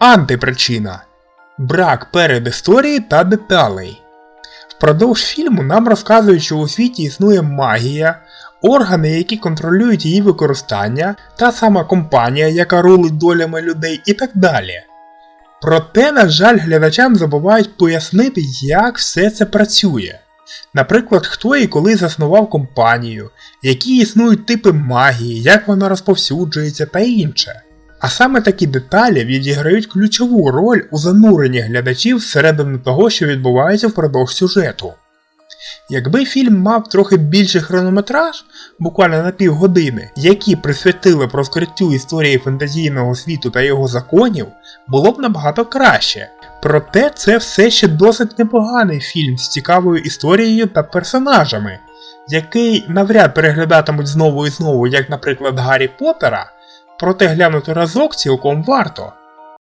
Антипричина брак передісторії та деталей. Впродовж фільму нам розказують, що у світі існує магія, органи, які контролюють її використання, та сама компанія, яка рулить долями людей і так далі. Проте, на жаль, глядачам забувають пояснити, як все це працює. Наприклад, хто і коли заснував компанію, які існують типи магії, як вона розповсюджується та інше. А саме такі деталі відіграють ключову роль у зануренні глядачів всередину того, що відбувається впродовж сюжету. Якби фільм мав трохи більший хронометраж, буквально на півгодини, які присвятили розкриттю історії фантазійного світу та його законів, було б набагато краще. Проте це все ще досить непоганий фільм з цікавою історією та персонажами, який навряд переглядатимуть знову і знову, як, наприклад, Гаррі Поттера, проте глянути разок цілком варто.